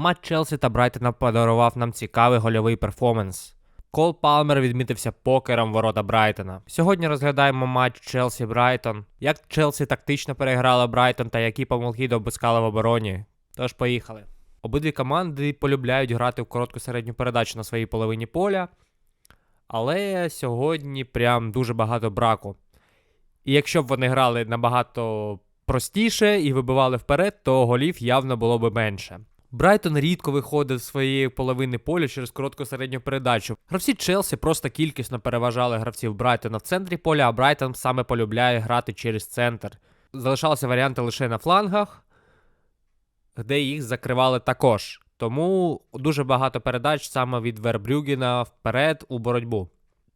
Матч Челсі та Брайтона подарував нам цікавий гольовий перформанс. Кол Палмер відмітився покером ворота Брайтона. Сьогодні розглядаємо матч Челсі Брайтон. Як Челсі тактично переграла Брайтон та які помилки допускали в обороні. Тож поїхали. Обидві команди полюбляють грати в коротку середню передачу на своїй половині поля. Але сьогодні прям дуже багато браку. І якщо б вони грали набагато простіше і вибивали вперед, то голів явно було б менше. Брайтон рідко виходив з своєї половини поля через коротку середню передачу. Гравці Челсі просто кількісно переважали гравців Брайтона в центрі поля, а Брайтон саме полюбляє грати через центр. Залишалися варіанти лише на флангах, де їх закривали також. Тому дуже багато передач саме від Вербрюгена вперед у боротьбу.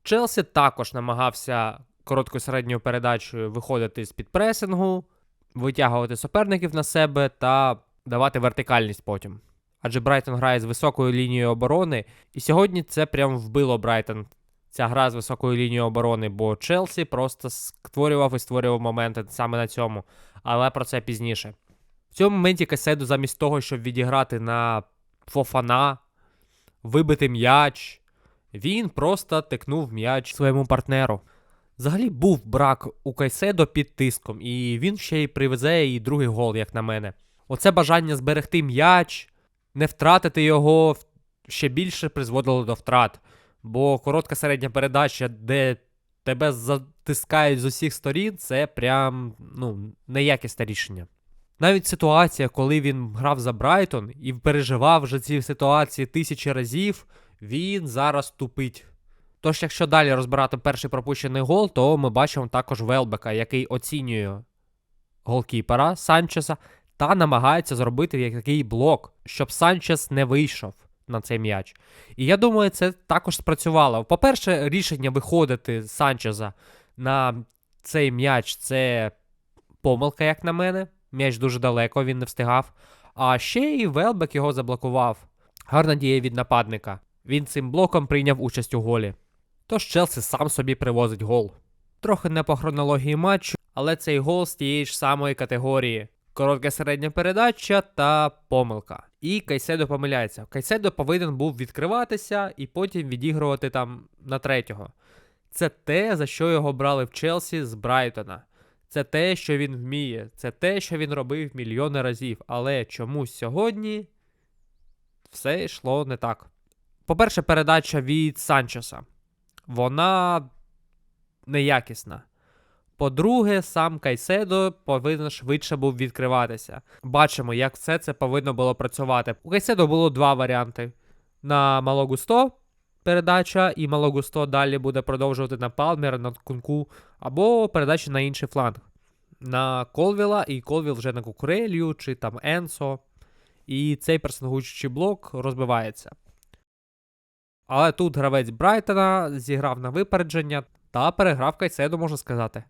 Челсі також намагався короткою середньою передачею виходити з під пресингу, витягувати суперників на себе та давати вертикальність потім. Адже Брайтон грає з високою лінією оборони, і сьогодні це прям вбило Брайтон. Ця гра з високою лінією оборони, бо Челсі просто створював і створював моменти саме на цьому, але про це пізніше. В цьому моменті Каседу, замість того, щоб відіграти на Фофана, вибити м'яч, він просто тикнув м'яч своєму партнеру. Взагалі був брак у Кайседо під тиском, і він ще й привезе і другий гол, як на мене. Оце бажання зберегти м'яч, не втратити його ще більше призводило до втрат. Бо коротка середня передача, де тебе затискають з усіх сторін, це прям ну, неякісне рішення. Навіть ситуація, коли він грав за Брайтон і переживав вже ці ситуації тисячі разів, він зараз тупить. Тож, якщо далі розбирати перший пропущений гол, то ми бачимо також Велбека, який оцінює голкіпера Санчеса та намагається зробити такий блок, щоб Санчес не вийшов на цей м'яч. І я думаю, це також спрацювало. По-перше, рішення виходити Санчеза на цей м'яч це помилка, як на мене. М'яч дуже далеко, він не встигав. А ще й Велбек його заблокував. Гарна дія від нападника. Він цим блоком прийняв участь у голі. Тож Челсі сам собі привозить гол. Трохи не по хронології матчу, але цей гол з тієї ж самої категорії. Коротка середня передача та помилка. І Кайседо помиляється. Кайседо повинен був відкриватися і потім відігрувати там на третього. Це те, за що його брали в Челсі з Брайтона. Це те, що він вміє, це те, що він робив мільйони разів. Але чомусь сьогодні все йшло не так. По-перше, передача від Санчеса. Вона неякісна. По-друге, сам Кайседо повинен швидше був відкриватися. Бачимо, як все це повинно було працювати. У Кайседо було два варіанти: на Малогусто передача, і Малогусто далі буде продовжувати на Палмера, на Кунку, або передача на інший фланг. На Колвіла, і Колвіл вже на Кукурелью чи там Енсо. І цей персингуючий блок розбивається. Але тут гравець Брайтона зіграв на випередження та переграв Кайседо, можна сказати.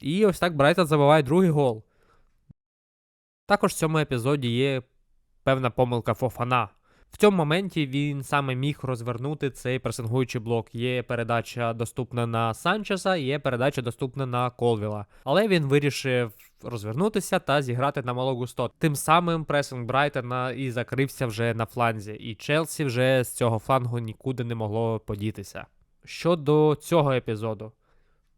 І ось так Брайтон забиває другий гол. Також в цьому епізоді є певна помилка Фофана. В цьому моменті він саме міг розвернути цей пресингуючий блок. Є передача доступна на Санчеса, є передача доступна на Колвіла. Але він вирішив розвернутися та зіграти на Малогусто. Тим самим пресинг Брайтона і закрився вже на фланзі. І Челсі вже з цього флангу нікуди не могло подітися. Щодо цього епізоду,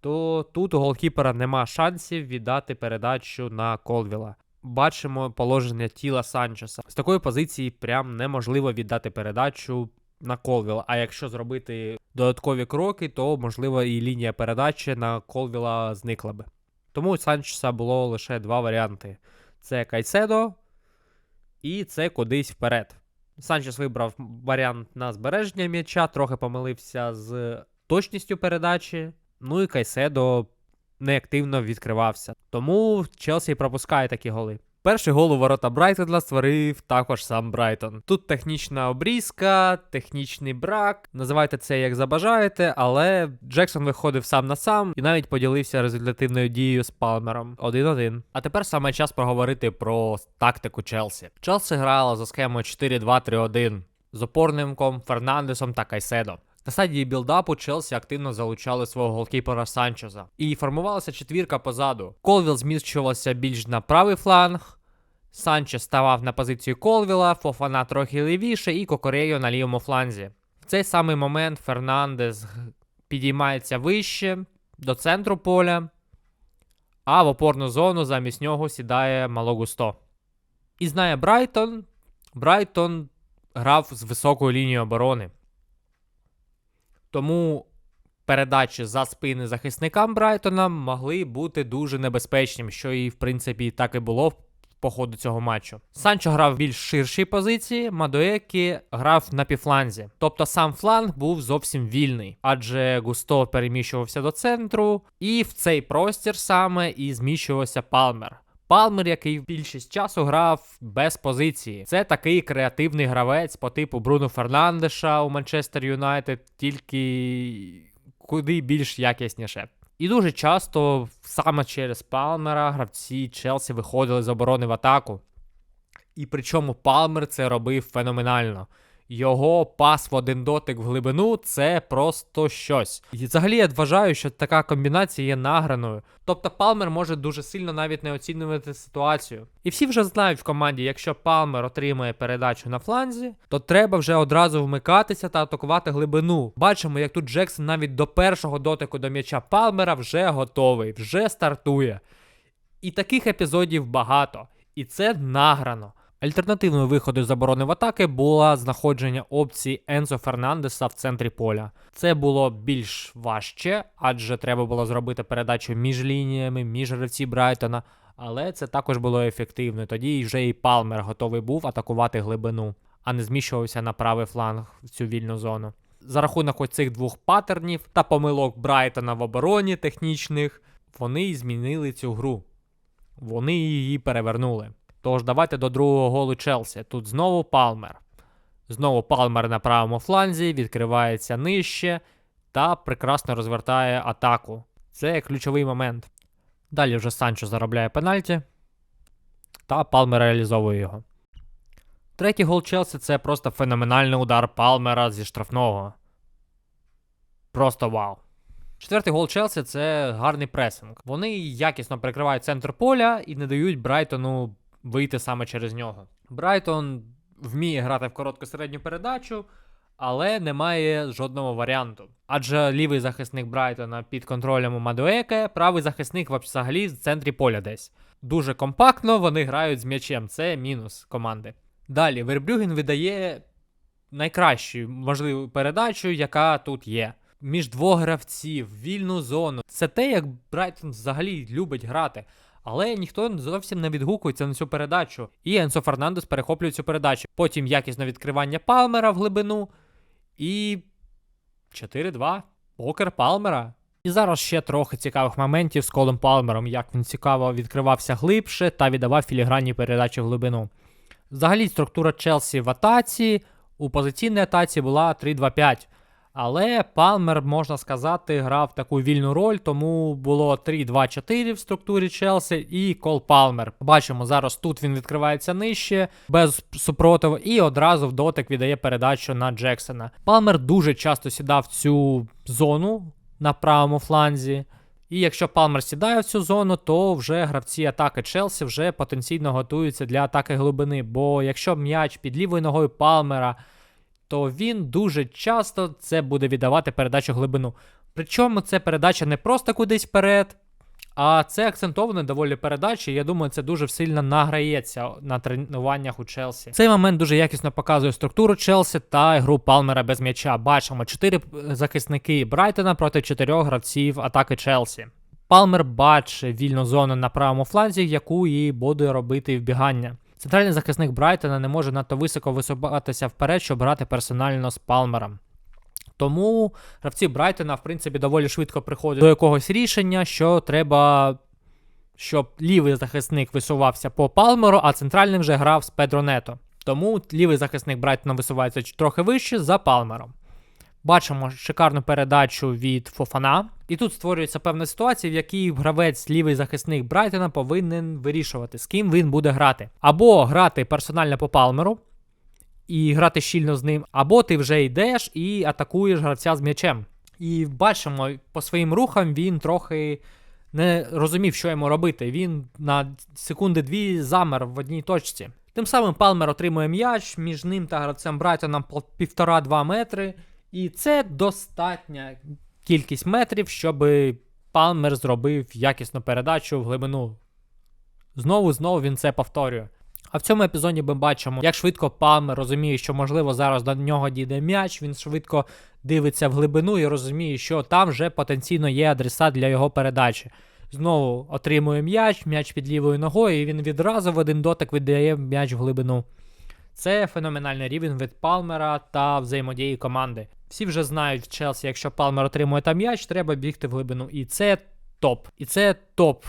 то тут у голкіпера нема шансів віддати передачу на Колвіла. Бачимо положення тіла Санчеса. З такої позиції прям неможливо віддати передачу на Колвіла. А якщо зробити додаткові кроки, то можливо і лінія передачі на Колвіла зникла би. Тому у Санчеса було лише два варіанти: це Кайседо і це кудись вперед. Санчес вибрав варіант на збереження м'яча, трохи помилився з точністю передачі. Ну і Кайседо неактивно відкривався. Тому Челсі пропускає такі голи. Перший гол у ворота Брайтона створив також сам Брайтон. Тут технічна обрізка, технічний брак. Називайте це як забажаєте, але Джексон виходив сам на сам і навіть поділився результативною дією з Палмером 1-1. А тепер саме час проговорити про тактику Челсі. Челсі грала за схемою 4-2-3-1 з опорником Фернандесом та Кайседо. На стадії білдапу Челсі активно залучали свого голкіпера Санчеза. І формувалася четвірка позаду. Колвіл зміщувався більш на правий фланг. Санчес ставав на позицію Колвіла, Фофана трохи лівіше і Кокорейо на лівому фланзі. В цей самий момент Фернандес підіймається вище до центру поля, а в опорну зону замість нього сідає Малогусто. І знає Брайтон. Брайтон грав з високою лінією оборони. Тому передачі за спини захисникам Брайтона могли бути дуже небезпечними, що і в принципі так і було по ходу цього матчу. Санчо грав в більш ширшій позиції, Мадуекі грав на півфланзі. Тобто сам фланг був зовсім вільний, адже Густо переміщувався до центру, і в цей простір саме і зміщувався Палмер. Палмер, який більшість часу грав без позиції. Це такий креативний гравець по типу Бруно Фернандеша у Манчестер Юнайтед, тільки куди більш якісніше. І дуже часто саме через Палмера гравці Челсі виходили з оборони в атаку. І причому Палмер це робив феноменально. Його пас в один дотик в глибину це просто щось. І взагалі я вважаю, що така комбінація є награною. Тобто Палмер може дуже сильно навіть не оцінювати ситуацію. І всі вже знають в команді, якщо Палмер отримує передачу на фланзі, то треба вже одразу вмикатися та атакувати глибину. Бачимо, як тут Джексон навіть до першого дотику до м'яча Палмера вже готовий, вже стартує. І таких епізодів багато. І це награно. Альтернативною виходу з оборони в атаки було знаходження опції Ензо Фернандеса в центрі поля. Це було більш важче, адже треба було зробити передачу між лініями, між гравці Брайтона. Але це також було ефективно. Тоді вже і Палмер готовий був атакувати глибину, а не зміщувався на правий фланг в цю вільну зону. За рахунок оцих двох паттернів та помилок Брайтона в обороні технічних, вони змінили цю гру. Вони її перевернули. Тож давайте до другого голу Челсі. Тут знову Палмер. Знову Палмер на правому фланзі, відкривається нижче та прекрасно розвертає атаку. Це ключовий момент. Далі вже Санчо заробляє пенальті, та Палмер реалізовує його. Третій гол Челсі це просто феноменальний удар Палмера зі штрафного. Просто вау. Четвертий гол Челсі це гарний пресинг. Вони якісно прикривають центр поля і не дають Брайтону вийти саме через нього. Брайтон вміє грати в коротку середню передачу, але не має жодного варіанту. Адже лівий захисник Брайтона під контролем у Мадуеке, правий захисник взагалі в центрі поля десь. Дуже компактно вони грають з м'ячем. Це мінус команди. Далі Вербрюген видає найкращу можливу передачу, яка тут є. Між двох гравців, вільну зону. Це те, як Брайтон взагалі любить грати. Але ніхто зовсім не відгукується на цю передачу. І Енсо Фернандес перехоплює цю передачу. Потім якісне відкривання Палмера в глибину. І 4-2. Покер Палмера. І зараз ще трохи цікавих моментів з Колем Палмером, як він цікаво відкривався глибше та віддавав філігранні передачі в глибину. Взагалі, структура Челсі в атаці у позиційній атаці була 3-2-5. Але Палмер, можна сказати, грав таку вільну роль, тому було 3-2-4 в структурі Челсі і Кол Палмер. Бачимо, зараз тут він відкривається нижче, без супротиву, і одразу в дотик віддає передачу на Джексона. Палмер дуже часто сідав в цю зону на правому фланзі. І якщо Палмер сідає в цю зону, то вже гравці атаки Челсі вже потенційно готуються для атаки глибини. Бо якщо м'яч під лівою ногою Палмера то він дуже часто це буде віддавати передачу глибину. Причому це передача не просто кудись вперед, а це акцентована доволі передача. і Я думаю, це дуже сильно награється на тренуваннях у Челсі. Цей момент дуже якісно показує структуру Челсі та гру Палмера без м'яча. Бачимо чотири захисники Брайтона проти чотирьох гравців атаки Челсі. Палмер бачить вільну зону на правому фланзі, яку і буде робити вбігання. Центральний захисник Брайтона не може надто високо висуватися вперед, щоб грати персонально з Палмером. Тому гравці Брайтона, в принципі, доволі швидко приходять до якогось рішення, що треба, щоб лівий захисник висувався по Палмеру, а центральним вже грав з Педро Нето. Тому лівий захисник Брайтона висувається трохи вище за Палмером. Бачимо шикарну передачу від Фофана. І тут створюється певна ситуація, в якій гравець, лівий захисник Брайтона повинен вирішувати, з ким він буде грати. Або грати персонально по Палмеру і грати щільно з ним, або ти вже йдеш і атакуєш гравця з м'ячем. І бачимо, по своїм рухам він трохи не розумів, що йому робити. Він на секунди-дві замер в одній точці. Тим самим Палмер отримує м'яч, між ним та гравцем по півтора-два метри. І це достатня кількість метрів, щоб Палмер зробив якісну передачу в глибину. Знову знову він це повторює. А в цьому епізоді ми бачимо, як швидко Палмер розуміє, що можливо зараз до нього дійде м'яч. Він швидко дивиться в глибину і розуміє, що там вже потенційно є адресат для його передачі. Знову отримує м'яч, м'яч під лівою ногою, і він відразу в один дотик віддає м'яч в глибину. Це феноменальний рівень від Палмера та взаємодії команди. Всі вже знають в Челсі, якщо Палмер отримує там м'яч, треба бігти в глибину. І це топ. І це топ.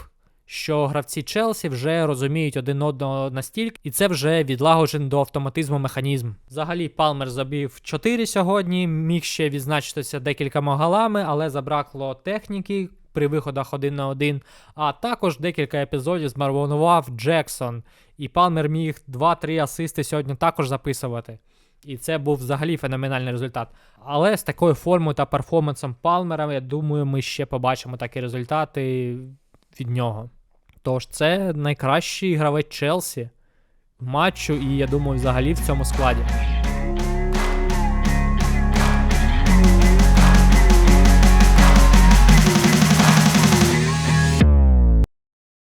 Що гравці Челсі вже розуміють один одного настільки, і це вже відлагоджений до автоматизму механізм. Взагалі, Палмер забив 4 сьогодні, міг ще відзначитися декількома голами, але забракло техніки при виходах один на один. А також декілька епізодів змарвонував Джексон. І Палмер міг 2-3 асисти сьогодні також записувати. І це був взагалі феноменальний результат. Але з такою формою та перформансом Палмера, я думаю, ми ще побачимо такі результати від нього. Тож це найкращий гравець Челсі в матчу, і я думаю, взагалі в цьому складі.